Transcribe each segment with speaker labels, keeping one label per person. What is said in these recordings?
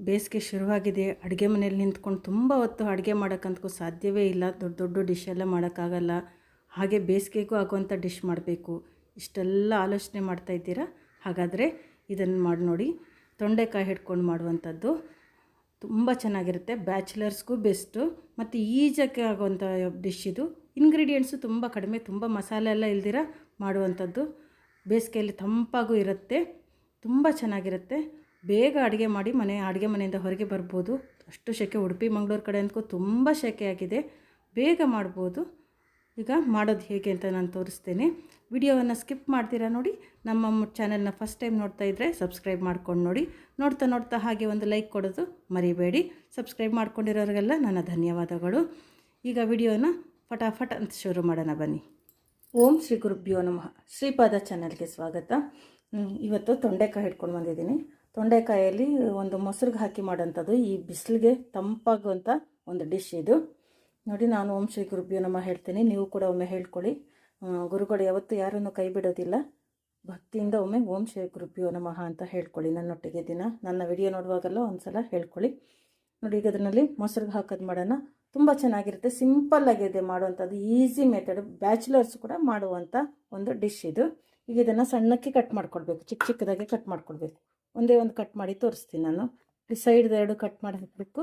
Speaker 1: ಬೇಸಿಗೆ ಶುರುವಾಗಿದೆ, ಅಡುಗೆ ಮನೇಲಿ ನಿಂತ್ಕೊಂಡು ತುಂಬ ಹೊತ್ತು ಅಡುಗೆ ಮಾಡೋಕ್ಕಂತಕ್ಕೂ ಸಾಧ್ಯವೇ ಇಲ್ಲ. ದೊಡ್ಡ ದೊಡ್ಡ ಡಿಶ್ ಎಲ್ಲ ಮಾಡೋಕ್ಕಾಗಲ್ಲ. ಹಾಗೆ ಬೇಸಿಗೆಗೂ ಆಗುವಂಥ ಡಿಶ್ ಮಾಡಬೇಕು. ಇಷ್ಟೆಲ್ಲ ಆಲೋಚನೆ ಮಾಡ್ತಾ ಇದ್ದೀರಾ? ಹಾಗಾದರೆ ಇದನ್ನು ಮಾಡಿ ನೋಡಿ. ತೊಂಡೆಕಾಯಿ ಹಿಡ್ಕೊಂಡು ಮಾಡುವಂಥದ್ದು ತುಂಬ ಚೆನ್ನಾಗಿರುತ್ತೆ. ಬ್ಯಾಚುಲರ್ಸ್ಗೂ ಬೆಸ್ಟು ಮತ್ತು ಈಜಕ್ಕೆ ಆಗುವಂಥ ಡಿಶ್ ಇದು. ಇಂಗ್ರೀಡಿಯೆಂಟ್ಸು ತುಂಬ ಕಡಿಮೆ, ತುಂಬ ಮಸಾಲೆ ಎಲ್ಲ ಇಲ್ದಿರ ಮಾಡುವಂಥದ್ದು. ಬೇಸಿಗೆಯಲ್ಲಿ ತಂಪಾಗೂ ಇರುತ್ತೆ. ತುಂಬ ಚೆನ್ನಾಗಿರುತ್ತೆ. ಬೇಗ ಅಡುಗೆ ಮಾಡಿ ಮನೆ, ಅಡುಗೆ ಮನೆಯಿಂದ ಹೊರಗೆ ಬರ್ಬೋದು. ಅಷ್ಟು ಸೆಕೆ ಉಡುಪಿ, ಮಂಗಳೂರು ಕಡೆ ಅಂದ್ಕೋ ತುಂಬ ಸೆಕೆಯಾಗಿದೆ ಬೇಗ ಮಾಡ್ಬೋದು. ಈಗ ಮಾಡೋದು ಹೇಗೆ ಅಂತ ನಾನು ತೋರಿಸ್ತೇನೆ. ವಿಡಿಯೋವನ್ನು ಸ್ಕಿಪ್ ಮಾಡ್ತೀರಾ ನೋಡಿ? ನಮ್ಮ ಚಾನೆಲ್ನ ಫಸ್ಟ್ ಟೈಮ್ ನೋಡ್ತಾ ಇದ್ದರೆ ಸಬ್ಸ್ಕ್ರೈಬ್ ಮಾಡ್ಕೊಂಡು ನೋಡಿ. ನೋಡ್ತಾ ನೋಡ್ತಾ ಹಾಗೆ ಒಂದು ಲೈಕ್ ಕೊಡೋದು ಮರಿಬೇಡಿ. ಸಬ್ಸ್ಕ್ರೈಬ್ ಮಾಡ್ಕೊಂಡಿರೋರಿಗೆಲ್ಲ ನನ್ನ ಧನ್ಯವಾದಗಳು. ಈಗ ವಿಡಿಯೋನ ಫಟಾಫಟ್ ಅಂತ ಶುರು ಮಾಡೋಣ ಬನ್ನಿ. ಓಂ ಶ್ರೀ ಗುರುಭ್ಯೋ ನಮಃ. ಶ್ರೀಪಾದ ಚಾನಲ್ಗೆ ಸ್ವಾಗತ. ಇವತ್ತು ತೊಂಡೆಕಾಯಿ ಹಿಡ್ಕೊಂಡು ಬಂದಿದ್ದೀನಿ. ತೊಂಡೆಕಾಯಲ್ಲಿ ಒಂದು ಮೊಸರಿಗೆ ಹಾಕಿ ಮಾಡೋಂಥದ್ದು ಈ ಬಿಸಿಲಿಗೆ ತಂಪಾಗುವಂಥ ಒಂದು ಡಿಶ್ ಇದು. ನೋಡಿ, ನಾನು ಓಂ ಶ್ರೀ ಹೇಳ್ತೀನಿ. ನೀವು ಕೂಡ ಒಮ್ಮೆ ಹೇಳ್ಕೊಳ್ಳಿ. ಗುರುಗಳು ಯಾವತ್ತೂ ಯಾರನ್ನು ಕೈ ಬಿಡೋದಿಲ್ಲ ಭಕ್ತಿಯಿಂದ ಒಮ್ಮೆ ಓಂ ಶ್ರೀ ಗುರುಭ್ಯೋ ನಮಃ ಅಂತ ಹೇಳ್ಕೊಳ್ಳಿ. ನನ್ನೊಟ್ಟಿಗೆ ದಿನ, ನನ್ನ ವಿಡಿಯೋ ನೋಡುವಾಗೆಲ್ಲ, ಒಂದ್ಸಲ ಹೇಳ್ಕೊಳ್ಳಿ. ನೋಡಿ, ಈಗ ಅದರಲ್ಲಿ ಮೊಸರಿಗೆ ಹಾಕೋದು ಮಾಡೋಣ. ತುಂಬ ಚೆನ್ನಾಗಿರುತ್ತೆ. ಸಿಂಪಲ್ ಆಗಿದೆ ಮಾಡುವಂಥದ್ದು. Easy method. ಬ್ಯಾಚುಲರ್ಸ್ ಕೂಡ ಮಾಡುವಂಥ ಒಂದು ಡಿಶ್ ಇದು. ಈಗ ಇದನ್ನು ಸಣ್ಣಕ್ಕೆ ಕಟ್ ಮಾಡ್ಕೊಳ್ಬೇಕು ಚಿಕ್ಕ ಚಿಕ್ಕದಾಗಿ ಕಟ್ ಮಾಡ್ಕೊಳ್ಬೇಕು ಒಂದೇ ಒಂದು ಕಟ್ ಮಾಡಿ ತೋರಿಸ್ತೀನಿ ನಾನು. ಈ ಸೈಡ್ದು ಎರಡು ಕಟ್ ಮಾಡಿ ಹಾಕಬೇಕು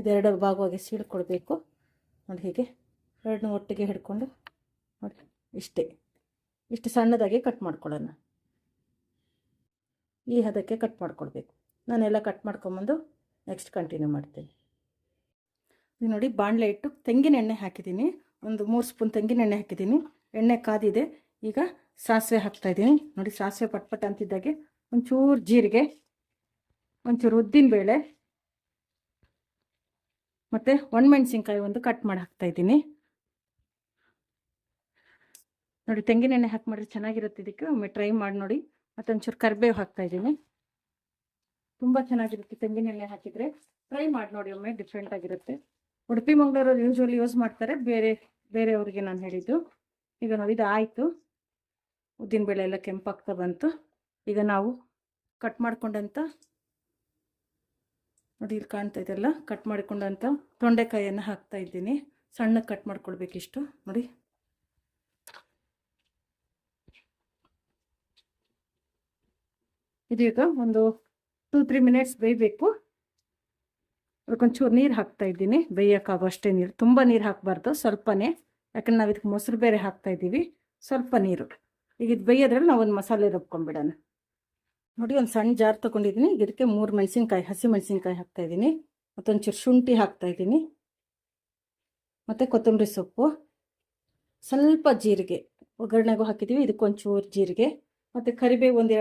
Speaker 1: ಇದೆರಡು ಭಾಗವಾಗಿ ಸೀಳ್ಕೊಳ್ಬೇಕು ನೋಡಿ ಹೀಗೆ. ಎರಡನ್ನೂ ಒಟ್ಟಿಗೆ ಹಿಡ್ಕೊಂಡು ನೋಡಿ, ಇಷ್ಟೇ. ಇಷ್ಟು ಸಣ್ಣದಾಗಿ ಕಟ್ ಮಾಡ್ಕೊಳ್ಳೋಣ. ಈ ಹದಕ್ಕೆ ಕಟ್ ಮಾಡ್ಕೊಳ್ಬೇಕು. ನಾನೆಲ್ಲ ಕಟ್ ಮಾಡ್ಕೊಂಬಂದು ನೆಕ್ಸ್ಟ್ ಕಂಟಿನ್ಯೂ ಮಾಡ್ತೀನಿ. ಇದು ನೋಡಿ ಬಾಣಲೆ ಇಟ್ಟು ತೆಂಗಿನ ಎಣ್ಣೆ ಹಾಕಿದ್ದೀನಿ. ಒಂದು ಮೂರು ಸ್ಪೂನ್ ತೆಂಗಿನ ಎಣ್ಣೆ ಹಾಕಿದ್ದೀನಿ. ಎಣ್ಣೆ ಕಾದಿದೆ. ಈಗ ಸಾಸಿವೆ ಹಾಕ್ತಾಯಿದ್ದೀನಿ ನೋಡಿ ಸಾಸಿವೆ ಪಟ್ಪಟ್ ಅಂತಿದ್ದಾಗೆ ಒಂಚೂರು ಜೀರಿಗೆ, ಒಂಚೂರು ಉದ್ದಿನ ಬೇಳೆ ಮತ್ತು ಒಣಮೆಣ್ಸಿನ್ಕಾಯಿ ಒಂದು ಕಟ್ ಮಾಡಿ ಹಾಕ್ತಾ ಇದ್ದೀನಿ. ನೋಡಿ ತೆಂಗಿನೆಣ್ಣೆ ಹಾಕಿ ಮಾಡಿದ್ರೆ ಚೆನ್ನಾಗಿರುತ್ತೆ ಇದಕ್ಕೆ. ಒಮ್ಮೆ ಟ್ರೈ ಮಾಡಿ ನೋಡಿ. ಮತ್ತು ಒಂಚೂರು ಕರಿಬೇವು ಹಾಕ್ತಾ ಇದ್ದೀನಿ. ತುಂಬ ಚೆನ್ನಾಗಿರುತ್ತೆ ತೆಂಗಿನೆಣ್ಣೆ ಹಾಕಿದರೆ. ಟ್ರೈ ಮಾಡಿ ನೋಡಿ, ಒಮ್ಮೆ ಡಿಫ್ರೆಂಟ್ ಆಗಿರುತ್ತೆ. ಉಡುಪಿ, ಮಂಗಳೂರಲ್ಲಿ ಯೂಶ್ವಲಿ ಯೂಸ್ ಮಾಡ್ತಾರೆ. ಬೇರೆ, ಬೇರೆಯವ್ರಿಗೆ ನಾನು ಹೇಳಿದ್ದು. ಈಗ ನೋಡಿ, ಇದು ಆಯಿತು. ಉದ್ದಿನಬೇಳೆ ಎಲ್ಲ ಕೆಂಪಾಗ್ತಾ ಬಂತು. ಈಗ ನಾವು ಕಟ್ ಮಾಡಿಕೊಂಡಂಥ ನೋಡಿ ಇಲ್ಲಿ ಕಾಣ್ತಾ ಇದೆಲ್ಲ ಕಟ್ ಮಾಡಿಕೊಂಡಂಥ ತೊಂಡೆಕಾಯಿಯನ್ನು ಹಾಕ್ತಾ ಇದ್ದೀನಿ. ಸಣ್ಣಗೆ ಕಟ್ ಮಾಡ್ಕೊಳ್ಬೇಕಿಷ್ಟು. ನೋಡಿ. ಇದೀಗ ಒಂದು ಟೂ ತ್ರೀ ಮಿನಿಟ್ಸ್ ಬೇಯಬೇಕು. ಅದಕ್ಕೊಂಚೂರು ನೀರು ಹಾಕ್ತಾ ಇದ್ದೀನಿ. ಬೇಯೋಕ್ಕಾಗೋ ಅಷ್ಟೇ ನೀರು. ತುಂಬ ನೀರು ಹಾಕಬಾರ್ದು, ಸ್ವಲ್ಪನೇ. ಯಾಕಂದ್ರೆ ನಾವು ಇದಕ್ಕೆ ಮೊಸರು ಬೇರೆ ಹಾಕ್ತಾ ಇದ್ದೀವಿ. ಸ್ವಲ್ಪ ನೀರು. ಈಗ ಇದು ಬೇಯೋದ್ರಲ್ಲಿ ನಾವು ಒಂದು ಮಸಾಲೆ ರುಬ್ಕೊಂಡ್ಬಿಡೋಣ. ನೋಡಿ, ಒಂದು ಸಣ್ಣ ಜಾರ್ ತೊಗೊಂಡಿದ್ದೀನಿ ಇದಕ್ಕೆ ಮೂರು ಮೆಣಸಿನ್ಕಾಯಿ, ಹಸಿ ಮೆಣಸಿನ್ಕಾಯಿ ಹಾಕ್ತಾ ಇದ್ದೀನಿ ಮತ್ತೊಂಚೂರು ಶುಂಠಿ ಹಾಕ್ತಾ ಇದ್ದೀನಿ ಮತ್ತು ಕೊತ್ತಂಬರಿ ಸೊಪ್ಪು. ಸ್ವಲ್ಪ ಜೀರಿಗೆ. ಒಗ್ಗರಣೆಗೂ ಹಾಕಿದ್ದೀವಿ ಇದಕ್ಕೊಂಚೂರು ಜೀರಿಗೆ. ಮತ್ತು ಕರಿಬೇವು ಒಂದು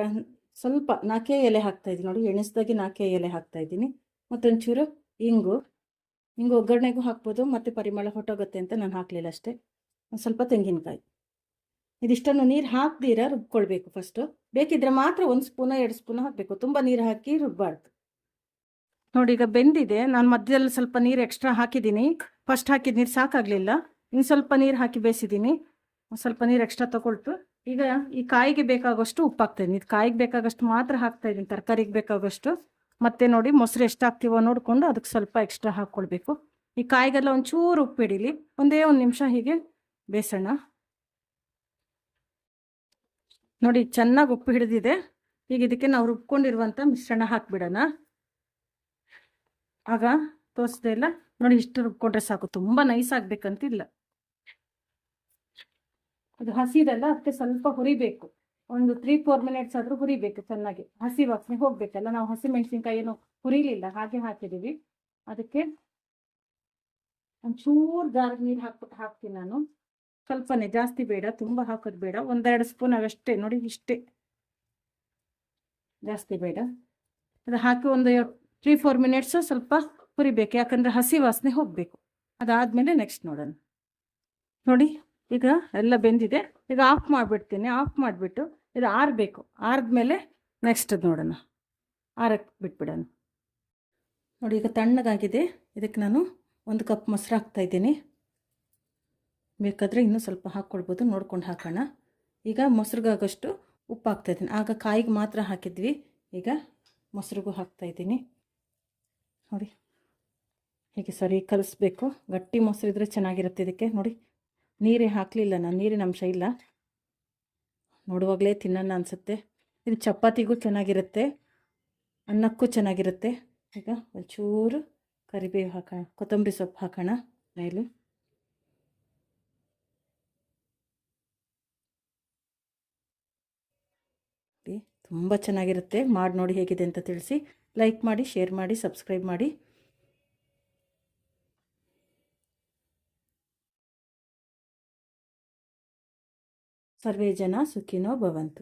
Speaker 1: ಸ್ವಲ್ಪ ನಾಲ್ಕೇ ಎಲೆ ಹಾಕ್ತಾ ಇದ್ದೀನಿ ನೋಡಿ, ಎಣಿಸ್ದಾಗಿ ನಾಲ್ಕೇ ಎಲೆ ಹಾಕ್ತಾ ಇದ್ದೀನಿ ಮತ್ತೊಂಚೂರು ಇಂಗು. ಇಂಗು ಒಗ್ಗರಣೆಗೂ ಹಾಕ್ಬೋದು. ಮತ್ತು ಪರಿಮಳ ಹೊಟ್ಟೋಗುತ್ತೆ ಅಂತ ನಾನು ಹಾಕಲಿಲ್ಲ ಅಷ್ಟೇ. ಒಂದು ಸ್ವಲ್ಪ ತೆಂಗಿನಕಾಯಿ. ಇದಿಷ್ಟನ್ನು ನೀರು ಹಾಕ್ದಿರ ರುಬ್ಕೊಳ್ಬೇಕು ಫಸ್ಟು ಬೇಕಿದ್ರೆ ಮಾತ್ರ ಒಂದು ಸ್ಪೂನ, ಎರಡು ಸ್ಪೂನ್ ಹಾಕಬೇಕು. ತುಂಬ ನೀರು ಹಾಕಿ ರುಬ್ಬಾರ್ದು. ನೋಡಿ, ಈಗ ಬೆಂದಿದೆ. ನಾನು ಮಧ್ಯದಲ್ಲಿ ಸ್ವಲ್ಪ ನೀರು ಎಕ್ಸ್ಟ್ರಾ ಹಾಕಿದ್ದೀನಿ. ಫಸ್ಟ್ ಹಾಕಿದ ನೀರು ಸಾಕಾಗಲಿಲ್ಲ. ಇನ್ನು ಸ್ವಲ್ಪ ನೀರು ಹಾಕಿ ಬೇಯಿಸಿದ್ದೀನಿ. ಸ್ವಲ್ಪ ನೀರು ಎಕ್ಸ್ಟ್ರಾ ತಗೊಳ್ತು. ಈಗ ಈ ಕಾಯಿಗೆ ಬೇಕಾಗೋಷ್ಟು ಉಪ್ಪು ಹಾಕ್ತಾಯಿದ್ದೀನಿ ಇದು ಕಾಯಿಗೆ ಬೇಕಾಗೋಷ್ಟು ಮಾತ್ರ ಹಾಕ್ತಾ ಇದ್ದೀನಿ. ತರಕಾರಿಗೆ ಬೇಕಾಗೋಷ್ಟು ಮತ್ತೆ ನೋಡಿ, ಮೊಸರು ಎಷ್ಟು ಹಾಕ್ತೀವೋ ನೋಡಿಕೊಂಡು ಅದಕ್ಕೆ ಸ್ವಲ್ಪ ಎಕ್ಸ್ಟ್ರಾ ಹಾಕ್ಕೊಳ್ಬೇಕು ಈ ಕಾಯಿಗೆಲ್ಲ ಒಂಚೂರು ಉಪ್ಪು ಹಿಡೀಲಿ ಒಂದೇ ಒಂದು ನಿಮಿಷ ಹೀಗೆ ಬೇಯಿಸೋಣ ನೋಡಿ, ಚೆನ್ನಾಗಿ ಉಪ್ಪು ಹಿಡಿದಿದೆ. ಈಗ ಇದಕ್ಕೆ ನಾವು ರುಬ್ಕೊಂಡಿರುವಂಥ ಮಿಶ್ರಣ ಹಾಕಿಬಿಡೋಣ. ಆಗ ತೋರಿಸ್ದೆ ಇಲ್ಲ ನೋಡಿ ಇಷ್ಟು ರುಬ್ಕೊಂಡ್ರೆ ಸಾಕು. ತುಂಬ ನೈಸ್ ಆಗಬೇಕಂತಿಲ್ಲ. ಅದು ಹಸಿದಲ್ಲ, ಅದಕ್ಕೆ ಸ್ವಲ್ಪ ಹುರಿಬೇಕು. ಒಂದು ತ್ರೀ ಫೋರ್ ಮಿನಿಟ್ಸ್ ಆದರೂ ಹುರಿಬೇಕು ಚೆನ್ನಾಗಿ. ಹಸಿ ವಾಸನೆ ಹೋಗ್ಬೇಕಲ್ಲ, ನಾವು ಹಸಿ ಮೆಣಸಿನ್ಕಾಯಿ ಏನು ಹುರಿಲಿಲ್ಲ, ಹಾಗೆ ಹಾಕಿದ್ದೀವಿ ಅದಕ್ಕೆ ಒಂಚೂರು ಜಾರಿಗೆ ನೀರು ಹಾಕ್ಬಿಟ್ಟು ಹಾಕ್ತೀನಿ ನಾನು. ಸ್ವಲ್ಪನೇ ಜಾಸ್ತಿ ಬೇಡ, ತುಂಬ ಹಾಕೋದು ಬೇಡ. ಒಂದೆರಡು ಸ್ಪೂನ್ ಅವಷ್ಟೇ ನೋಡಿ ಇಷ್ಟೇ. ಜಾಸ್ತಿ ಬೇಡ. ಅದು ಹಾಕಿ ಒಂದು ತ್ರೀ ಫೋರ್ ಮಿನಿಟ್ಸು ಸ್ವಲ್ಪ ಹುರಿಬೇಕು. ಯಾಕಂದರೆ ಹಸಿ ವಾಸನೆ ಹೋಗಬೇಕು. ಅದಾದಮೇಲೆ ನೆಕ್ಸ್ಟ್ ನೋಡೋಣ. ನೋಡಿ, ಈಗ ಎಲ್ಲ ಬೆಂದಿದೆ. ಈಗ ಆಫ್ ಮಾಡಿಬಿಡ್ತೀನಿ. ಆಫ್ ಮಾಡಿಬಿಟ್ಟು ಇದು ಆರಬೇಕು. ಆರಿದ್ಮೇಲೆ ನೆಕ್ಸ್ಟ್ ನೋಡೋಣ. ಆರಕ್ಕೆ ಬಿಟ್ಬಿಡೋಣ. ನೋಡಿ, ಈಗ ತಣ್ಣಗಾಗಿದೆ. ಇದಕ್ಕೆ ನಾನು ಒಂದು ಕಪ್ ಮೊಸರು ಹಾಕ್ತಾ ಇದ್ದೀನಿ. ಬೇಕಾದರೆ ಇನ್ನೂ ಸ್ವಲ್ಪ ಹಾಕ್ಕೊಳ್ಬೋದು, ನೋಡ್ಕೊಂಡು ಹಾಕೋಣ. ಈಗ ಮೊಸರಿಗಾಗಷ್ಟು ಉಪ್ಪು ಹಾಕ್ತಾಯಿದ್ದೀನಿ ಆಗ ಕಾಯಿಗೆ ಮಾತ್ರ ಹಾಕಿದ್ವಿ. ಈಗ ಮೊಸರಿಗೂ ಹಾಕ್ತಾಯಿದ್ದೀನಿ ನೋಡಿ, ಹೀಗೆ ಸರಿ ಕಲಿಸ್ಬೇಕು. ಗಟ್ಟಿ ಮೊಸರು ಇದ್ದರೆ ಚೆನ್ನಾಗಿರುತ್ತೆ ಇದಕ್ಕೆ. ನೋಡಿ, ನೀರೇ ಹಾಕಲಿಲ್ಲ ನಾನು. ನೀರಿನ ಅಂಶ ಇಲ್ಲ. ನೋಡುವಾಗಲೇ ತಿನ್ನೋಣ ಅನಿಸುತ್ತೆ. ಇದು ಚಪಾತಿಗೂ ಚೆನ್ನಾಗಿರುತ್ತೆ. ಅನ್ನಕ್ಕೂ ಚೆನ್ನಾಗಿರುತ್ತೆ. ಈಗ ಒಂಚೂರು ಕರಿಬೇವು ಹಾಕೋಣ. ಕೊತ್ತಂಬರಿ ಸೊಪ್ಪು ಹಾಕೋಣ. ಮೇಲೆ ತುಂಬ ಚೆನ್ನಾಗಿರುತ್ತೆ. ಮಾಡಿ ನೋಡಿ ಹೇಗಿದೆ ಅಂತ ತಿಳಿಸಿ. ಲೈಕ್ ಮಾಡಿ, ಶೇರ್ ಮಾಡಿ, ಸಬ್ಸ್ಕ್ರೈಬ್ ಮಾಡಿ. ಸರ್ವೇ ಜನ ಸುಖಿನೋ ಭವಂತು.